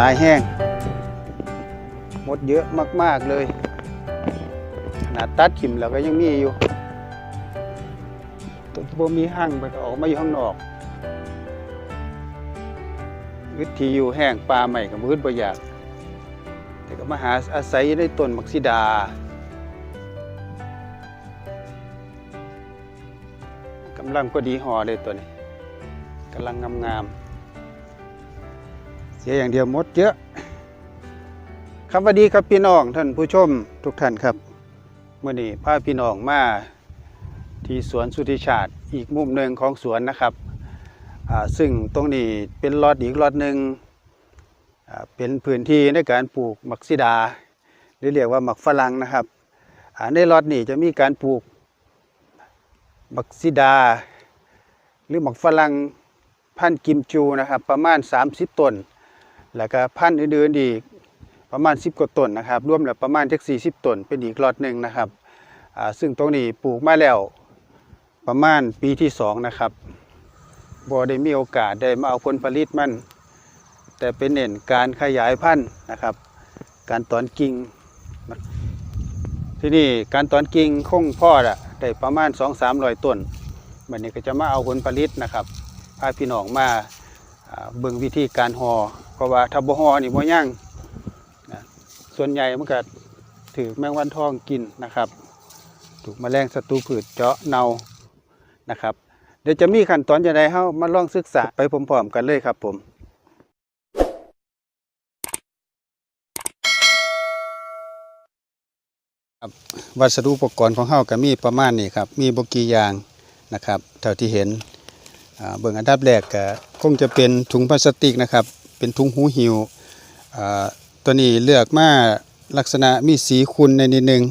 ลายแห้ง หมดเยอะมาก ๆ เลยขนาดตัดขิมแล้วก็ยังมีอยู่ตัวบ่มีห้างไปก็ออกมาอยู่ข้างนอกวิธีอยู่แห้งปลาใหม่กับมืดบ่อยากแต่ก็มาหาอาศัยในต้นมักซิดากำลังก็ดีห่อเลยตัวนี้กำลังงามๆ เสียอย่างเดียวมดเยอะครับสวัสดีครับพี่น้องท่านผู้ชมทุกท่านครับเมื่อนี้พาพี่น้องมาที่สวนสุธิชาติอีกมุมหนึ่งของสวนนะครับซึ่งตรงนี้เป็นรอดอีกรอดหนึ่งเป็นพื้นที่ในการปลูกมักซิดาหรือเรียกว่ามักฝรั่งนะครับในลอตนี้จะมีการปลูกมักซิดา หรือมักฝรั่งพันกิมจูนะครับประมาณ 30ต้น แล้วก็พันธุ์อื่นๆอีกประมาณ 10กว่าต้นนะครับรวมแล้วประมาณจัก40ต้นเป็นอีกลอตหนึ่งนะครับซึ่งตรงนี้ปลูกมาแล้วประมาณปีที่สองนะครับบ่ได้มีโอกาสได้มาเอาผลผลิตมัน แต่เป็นเน้นการขยายพันธุ์นะครับ การตอนกิ่งที่นี่การตอนกิ่งคงพ่อละได้ประมาณ2 3 0 0ต้นวันนี้ก็จะมาเอาผลผลิตนะครับพาพี่น้องมา เบิ่งวิธีการหอ่อเพราะว่าถ้าบ่ห่อนี่บ่ย่างนะส่วนใหญ่มันก็ถือแมงวันทองกินนะครับ ถูกแมลงศัตรูพืชเจาะเนานะครับ เดี๋ยวจะมีขั้นตอนจะไดเฮามาลองศึกษาไปพร้อมๆกันเลยครับผมวัสดุอุปกรณ์ของเฮาก็มีประมาณนี้ครับ มีบกี่อย่างนะครับ เท่าที่เห็น เบื้องอันดับแรกก็คงจะเป็นถุงพลาสติกนะครับ เป็นถุงหูหิวตัวนี้เลือกมาลักษณะมีสีขุ่นในนิดนึง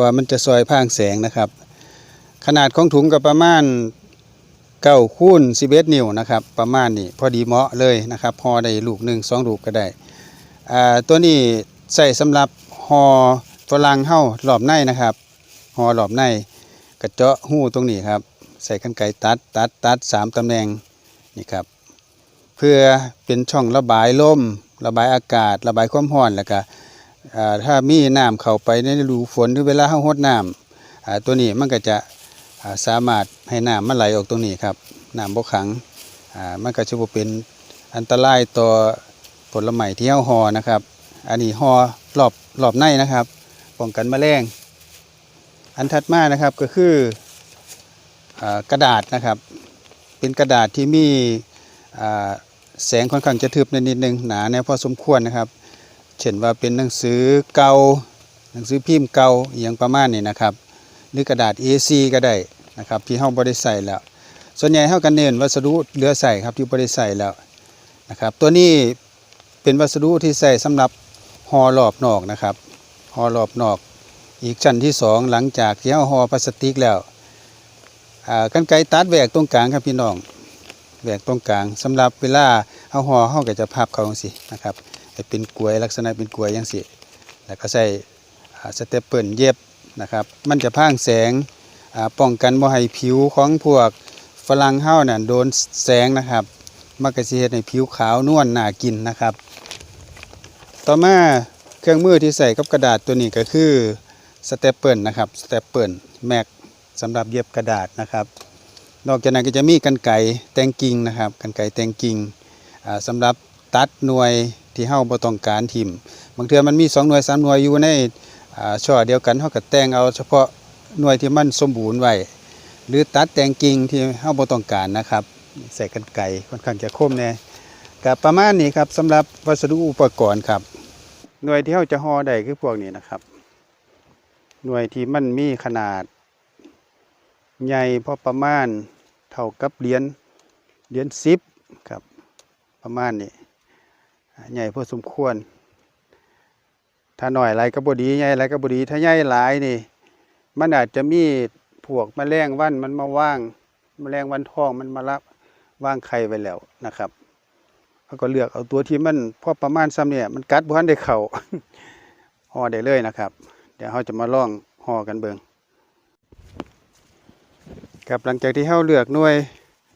ว่ามันจะซอยพรางแสงนะครับ ขนาดของถุงก็ประมาณ9คูณ11นิ้วนะครับ ประมาณนี้พอดีเหมาะเลยนะครับพอได้ลูกหนึ่งสองลูกก็ได้ตัวนี้ใส่สำหรับห่อฝรั่งเห่ารอบในนะครับห่อรอบในกระเจาะหูตรงนี้ครับ ใส่กันไกตัดตัดตัดสามตำแหน่งนี่ครับเพื่อเป็นช่องระบายลมระบายอากาศ ระบายความร้อนแล้วก็ถ้ามีน้ำเข้าไปในฤดูฝนหรือเวลาเฮาหดน้ำตัวนี้มันก็จะสามารถให้น้ำมันไหลออกตรงนี้ครับน้ำบ่ขังมันก็จะบ่เป็นอันตรายต่อผลไม้ที่เฮาห่อนะครับ อันนี้ห่อรอบรอบในนะครับป้องกันแมลงอันถัดมานะครับก็คือ กระดาษนะครับ เป็นกระดาษที่มีแสงค่อนข้างจะทึบในนิดนึงหนาแนวพอสมควรนะครับ เช่นว่าเป็นหนังสือเก่าหนังสือพิมพ์เก่าอย่างประมาณนี้นะครับ หรือกระดาษ A4 ก็ได้นะครับที่เฮาบ่ได้ใส่แล้ว ส่วนใหญ่เฮากันเน้นวัสดุเหลือใส่ครับที่บ่ได้ใส่แล้วนะครับ ตัวนี้เป็นวัสดุที่ใส่สำหรับห่อรอบนอกนะครับห่อรอบนอก อีกชั้นที่สองหลังจากที่เอาห่อพลาสติกแล้ว กันไกตัดแหวกตรงกลางครับพี่น้องแหวกตรงกลางสำหรับเวลาเอาห่อเฮาก็จะพับเขาจังซี่นะครับให้เป็นกลวยลักษณะเป็นกลวยจังซี่แล้วก็ใส่สเตปเปิลเย็บนะครับ มันจะพรางแสงป้องกันบ่ให้ผิวของพวกฝรั่งเฮานั่นโดนแสงนะครับมัก็สิเฮ็ดให้ผิวขาวนวลน่ากินนะครับ ต่อมาเครื่องมือที่ใส่กับกระดาษตัวนี้ก็คือสเตปเปิลนะครับสเตปเปิลแม็ก สำหรับเย็บกระดาษนะครับ นอกจากนั้นก็จะมีกันไก่แตงกิ่งนะครับกันไก่แตงกิ่งอ่าสำหรับตัดหน่วยที่เฮาบ่ต้องการทิมบางเทื่อมันมีสองหน่วยสามหน่วยอยู่ในช่อเดียวกันเฮาก็แต่งเอาเฉพาะหน่วยที่มันสมบูรณ์ไว้หรือตัดแต่งกิ่งที่เฮาบ่ต้องการนะครับใส่กันไก่ค่อนข้างจะคมแน่กับประมาณนี้ครับสำหรับวัสดุอุปกรณ์ครับ หน่วยที่เราจะห่อได้คือพวกนี้นะครับ หน่วยที่มันมีขนาด ใหญ่พอประมาณเท่ากับเหรียญเหรียญสิบครับประมาณนี้ใหญ่พอสมควร ถ้าหน่อยลายก็บดีใหญ่ลายก็บดี ถ้าใหญ่หลายนี่ มันอาจจะมีพวกแมลงวันมันมาว่างแมลงวันทองมันมารับว่างไข่ไว้แล้วนะครับเขาก็เลือกเอาตัวที่มันพอประมาณซ้ำเนี่ยมันกัดบุหันได้เข่าห่อได้เลยนะครับ เดี๋ยวเราจะมาล่องห่อกันเบิง ครับหลังจากที่เราเลือกหน่วย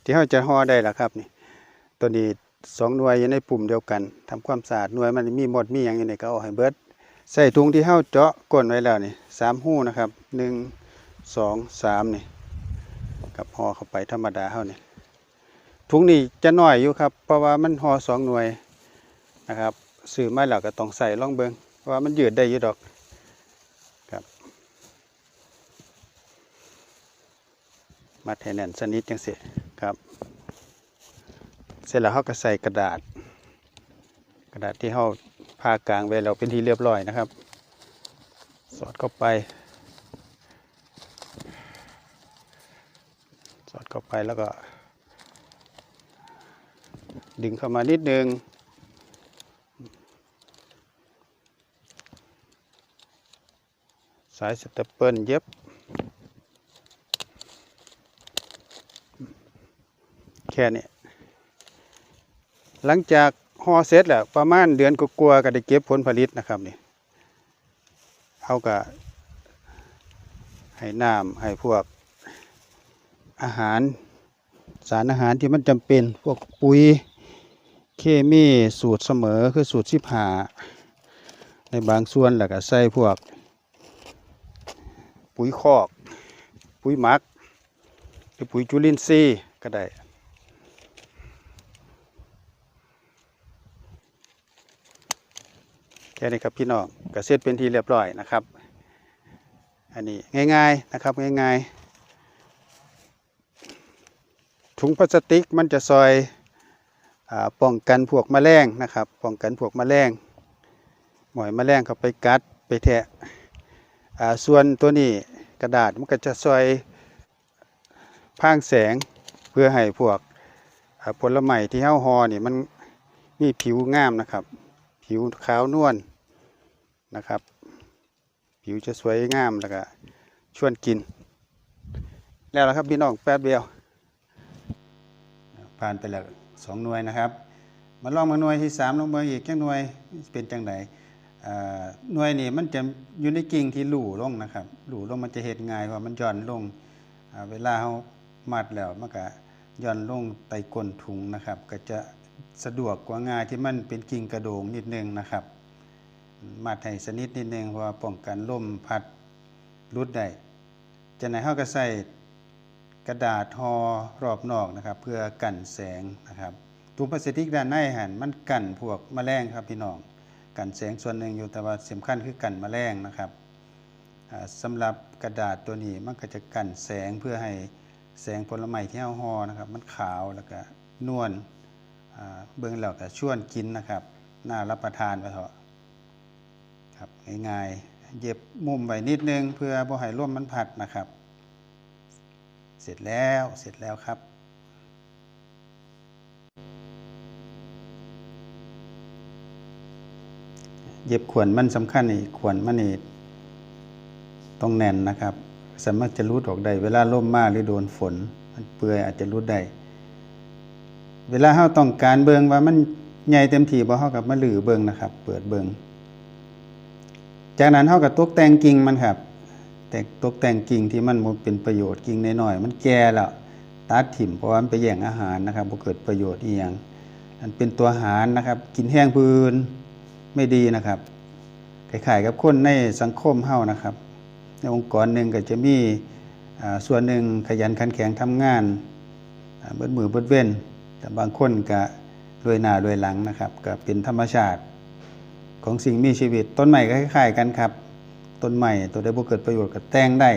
ที่เราจะห่อได้แล้วครับนี่ตัวนี้สองหน่วยอยู่ในปุ่มเดียวกันทำความสะอาดหน่วยมันมีหมดมีหยังอยู่ในก็เอาให้เบิดใส่ถุงที่เฮาเจาะก้นไว้แล้วนี่สามหู้นะครับหนึ่งสองสามนี่กับห่อเข้าไปธรรมดาเฮานี่ถุงนี้จะน้อยอยู่ครับ เพราะว่ามันห่อสองหน่วยนะครับซื้อมาแล้วก็ต้องใส่ล่องเบิงเพราะว่ามันยืดได้อยู่ดอกครับ มัดให้แน่นสนิทจังสิครับ เสร็จแล้วเขาก็ใส่กระดาษ กระดาษที่เขาพากลางไว้แล้วเป็นที่เรียบร้อยนะครับ สอดเข้าไป สอดเข้าไปแล้วก็ ดึงเข้ามานิดนึงสายสเตปเปิลเย็บ แค่นี้หลังจากห่อเสร็จแล้วประมาณเดือนกลัวก็ได้เก็บผลผลิตนะครับนี่เขาก็ให้น้ำให้พวกอาหารสารอาหารที่มันจำเป็นพวกปุ๋ยเคมีสูตรเสมอคือสูตรสิบหาในบางส่วนแล้วก็ใส่พวก ปุ๋ยคอก ปุ๋ยหมักหรือปุ๋ยจุลินทรีย์ก็ได้ ค่นี้ครับพี่น้องก็เสร็จเป็นที่เรียบร้อยนะครับ อันนี้ง่ายๆนะครับง่ายๆ ถุงพลาสติกมันจะซอยอป้องกันพวกแมลงนะครับ ป้องกันพวกแมลงหมอยแมลงเข้าไปกัดไปแทะส่วนตัวนี้กระดาษมันก็จะซอยพางแสงเพื่อให้พวกผลไม้ที่เห้าหอนี่มันมีผิวงามนะครับ ผิวขาวนวล นะครับ ผิวจะสวยงามแล้วก็ชวนกิน แล้วละครับพี่น้องแป๊บเดียว ผ่านไปแล้วสองหน่วยนะครับ มาลองมาหน่วยที่สามลงมาอีกแค่หน่วยเป็นจังไดหน่วยนี่มันจะอยู่ในกิ่งที่หลู่ลงนะครับหลู่ลงมันจะเห็นง่ายเพรามันย่อนลงเวลาเขามัดแล้วมันก็ย่อนลงไตก้นถุงนะครับ ก็จะสะดวกกว่าง่ายที่มันเป็นกิ่งกระโดงนิดนึงนะครับ มัดให้สนิทนิดนึงเพราะว่าป้องกันลมพัดรุดได้จะไหนเขาก็ใส่กระดาษห่อรอบนอกนะครับ เพื่อกันแสงนะครับถุงพลาสติกด้านในหันมันกันพวกแมลงครับพี่น้องกันแสงส่วนหนึ่งอยู่แต่ว่าสำคัญคือกันแมลงนะครับอ่าสำหรับกระดาษตัวนี้มันก็จะกันแสงเพื่อให้แสงผลไม้ที่เราห่อนะครับ มันขาวแล้วก็นวลเบื้องแล้วก็ชวนกินนะครับ น่ารับประทานไปเถอะ ครับง่ายๆเย็บมุมไว้นิดนึง เพื่อบ่ให้ร่วมมันผัดนะครับ เสร็จแล้วเสร็จแล้วครับ เย็บขวนมันสำคัญนี่ขวนมันนี่ต้องแน่นนะครับ สามารถจะรูดออกได้เวลาล่มมากหรือโดนฝน มันเปื่อยอาจจะรูดได้เวลาเราต้องการเบิงว่ามันใหญ่เต็มที่บ่เฮากับมาหลือเบิงนะครับ เปิดเบิง จากนั้นเท่ากับตกแต่งกิ่งมันครับ แต่ตกแต่งกิ่งที่มันบ่เป็นประโยชน์กิ่งน้อยๆมันแก่แล้วตัดถิ่มเพราะว่ามันไปแย่งอาหารนะครับบ่เกิดประโยชน์อีหยังอันเป็นตัวอาหารนะครับ กินแห้งพื้นไม่ดีนะครับคล้ายๆกับคนในสังคมเฮานะครับ ในองค์กรหนึ่งก็จะมีส่วนหนึ่งขยันขันแข็งทำงานอ่าเบิดมือเบิดเว้น แต่บางคนก็รวยหน้ารวยหลังนะครับก็เป็นธรรมชาติ ของสิ่งมีชีวิต ต้นใหม่ก็คล้ายๆกันครับ ต้นใหม่ตัวได้บ่เกิดประโยชน์ก็แต่งได้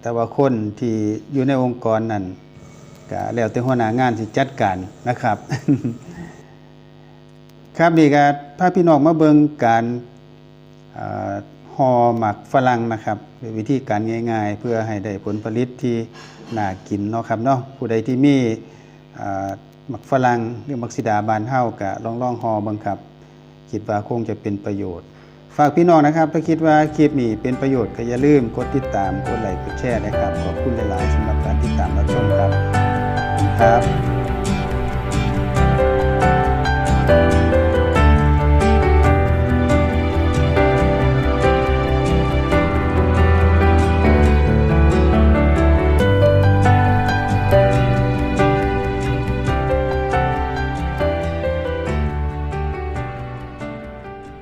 แต่ว่าคนที่อยู่ในองค์กรนั้นก็แล้วแต่หัวหน้างานสิจัดการนะครับ ครับนี่ก็พาพี่น้องมาเบิ่งการห่อหมักฝรั่งนะครับเป็นวิธีการง่ายๆ เพื่อให้ได้ผลผลิตที่น่ากินเนาะครับเนาะผู้ใดที่มีหมักฝรั่งหรือหมักสิดาบานเฮาก็ลองๆห่อเบิ่งครับ คิดว่าคงจะเป็นประโยชน์ ฝากพี่น้องนะครับ ถ้าคิดว่าคลิปนี้เป็นประโยชน์ก็อย่าลืมกดติดตามกดไลค์กดแชร์นะครับขอบคุณหลาย ๆสำหรับการติดตามรับชมครับครับ